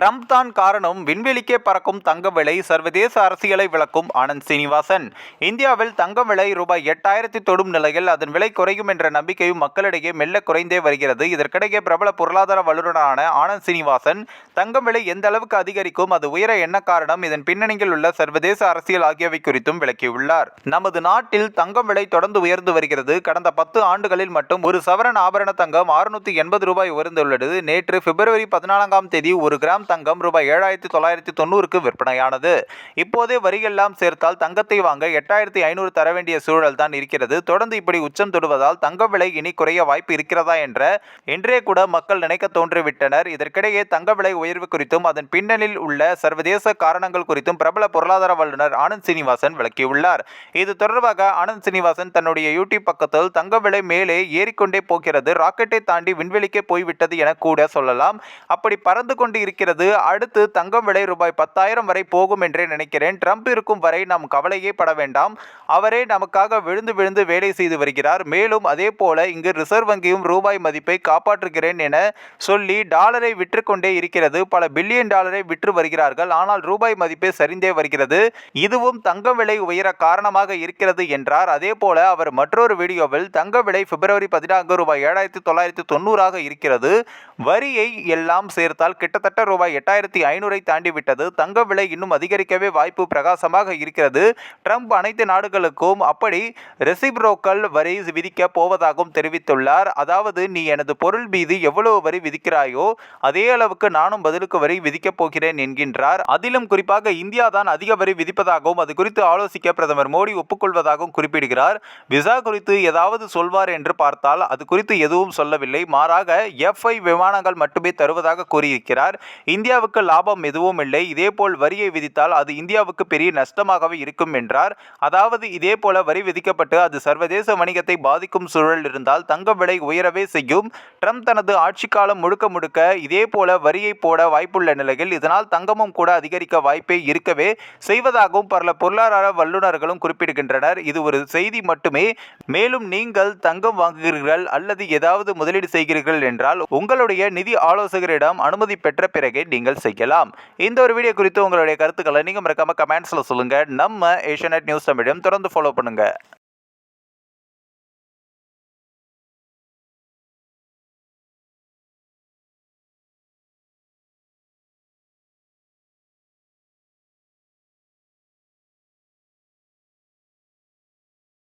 Trump தான் காரணம். விண்வெளிக்கே பறக்கும் தங்க விலை சர்வதேச அரசியலை விளக்கும் ஆனந்த் சீனிவாசன். இந்தியாவில் தங்கம் விலை ரூபாய் எட்டாயிரத்தி தொடும் நிலையில் அதன் விலை குறையும் என்ற நம்பிக்கையும் மக்களிடையே மெல்ல குறைந்தே வருகிறது. இதற்கிடையே பிரபல பொருளாதார வல்லுநரான ஆனந்த் சீனிவாசன் தங்கம் விலை எந்த அளவுக்கு அதிகரிக்கும் அது உயர என்ன காரணம் இதன் பின்னணியில் உள்ள சர்வதேச அரசியல் ஆகியவை குறித்தும் விளக்கியுள்ளார். நமது நாட்டில் தங்கம் விலை தொடர்ந்து உயர்ந்து வருகிறது. கடந்த பத்து ஆண்டுகளில் மட்டும் ஒரு சவரன் ஆபரண தங்கம் அறுநூத்தி எண்பது ரூபாய் உயர்ந்துள்ளது. நேற்று பிப்ரவரி பதினான்காம் தேதி ஒரு கிராம் தங்கம் ரூபாய் ஏழாயிரத்தி தொள்ளாயிரத்தி தொண்ணூறுக்கு விற்பனையானது. இப்போதே வரியெல்லாம் சேர்த்தால் தங்கத்தை வாங்க எட்டாயிரத்தி ஐநூறு தர வேண்டிய சூழல் தான் இருக்கிறது. தொடர்ந்து இப்படி உச்சம் தொடுவதால் தங்க விலை இனி குறைய வாய்ப்பு இருக்கிறதா என்ற இன்றே கூட மக்கள் நினைக்க தோன்றிவிட்டனர். இதற்கிடையே தங்க விலை உயர்வு குறித்தும் அதன் பின்னணியில் உள்ள சர்வதேச காரணங்கள் குறித்தும் பிரபல பொருளாதார வல்லுநர் ஆனந்த் சீனிவாசன் விளக்கியுள்ளார். இது தொடர்பாக ஆனந்த் சீனிவாசன் தன்னுடைய யூடியூப் பக்கத்தில் தங்க விலை மேலே ஏறிக்கொண்டே போகிறது ராக்கெட்டை தாண்டி விண்வெளிக்கே போய்விட்டது என கூட சொல்லலாம். அப்படி பறந்து கொண்டு இருக்கிறது அடுத்து தங்கம் விலை ரூபாய் பத்தாயிரம் வரை போகும் என்றே நினைக்கிறேன். ட்ரம்ப் இருக்கும் வரை நாம் கவலையே பட வேண்டாம். அவரே நமக்காக விழுந்து விழுந்து வேலை செய்து வருகிறார். மேலும் அதே போல இங்கு ரிசர்வ் வங்கியும் ரூபாய் மதிப்பை காப்பாற்றுகிறேன் என சொல்லி டாலரை விற்று கொண்டே இருக்கிறது. பல பில்லியன் டாலரை விற்று வருகிறார்கள். ஆனால் ரூபாய் மதிப்பே சரிந்தே வருகிறது. இதுவும் தங்கம் விலை உயர காரணமாக இருக்கிறது என்றார். அதே போல அவர் மற்றொரு வீடியோவில் தங்க விலை பிப்ரவரி பதினான்கு ரூபாய் ஏழாயிரத்தி தொள்ளாயிரத்தி தொண்ணூறாக இருக்கிறது. வரியை எல்லாம் சேர்த்தால் கிட்டத்தட்ட ரூபாய் எட்டாயிரத்தி ஐநூறை தாண்டி விட்டது. தங்க விலை இன்னும் அதிகரிக்கவே வாய்ப்பு பிரகாசமாக இருக்கிறது. ட்ரம்ப் அனைத்து நாடுகளுக்கும் அப்படி ரெசிப்ரோக்கல் வரி விதிக்க போவதாகவும் தெரிவித்துள்ளார். அதாவது நீ எனது பொருள் மீது எவ்வளவு வரி விதிக்கிறாயோ அதே அளவுக்கு நானும் பதிலுக்கு வரி விதிக்கப் போகிறேன் என்கின்றார். அதிலும் குறிப்பாக இந்தியா தான் அதிக வரி விதிப்பதாகவும் அது குறித்து ஆலோசிக்க பிரதமர் மோடி ஒப்புக்கொள்வதாகவும் குறிப்பிடுகிறார். விசா குறித்து ஏதாவது சொல்வார் என்று பார்த்தால் அது குறித்து எதுவும் சொல்லவில்லை. மாறாக எஃப்ஐ விமானங்கள் மட்டுமே தருவதாக கூறியிருக்கிறார். இந்தியாவுக்கு லாபம் எதுவும் இல்லை. இதேபோல் வரியை விதித்தால் அது இந்தியாவுக்கு பெரிய நஷ்டமாகவே இருக்கும் என்றார். அதாவது இதே போல வரி விதிக்கப்பட்டு அது சர்வதேச வணிகத்தை பாதிக்கும் சூழல் இருந்தால் தங்கம் விலை உயரவே செய்யும். ட்ரம்ப் தனது ஆட்சி காலம் முழுக்க முழுக்க இதே போல வரியை போட வாய்ப்புள்ள நிலையில் இதனால் தங்கமும் கூட அதிகரிக்க வாய்ப்பே இருக்கவே செய்வதாகவும் பல பொருளாதார வல்லுநர்களும் குறிப்பிடுகின்றனர். இது ஒரு செய்தி மட்டுமே. மேலும் நீங்கள் தங்கம் வாங்குகிறீர்கள் அல்லது ஏதாவது முதலீடு செய்கிறீர்கள் என்றால் உங்களுடைய நிதி ஆலோசகரிடம் அனுமதி பெற்ற பிறகு நீங்கள் செய்யலாம். இந்த ஒரு வீடியோ குறித்து உங்களுடைய கருத்துக்களை நீங்கள் மறக்காம கமெண்ட்ஸில் சொல்லுங்க. நம்ம ஏஷியநெட் நியூஸ் தமிழையும் தொடர்ந்து ஃபாலோ பண்ணுங்க.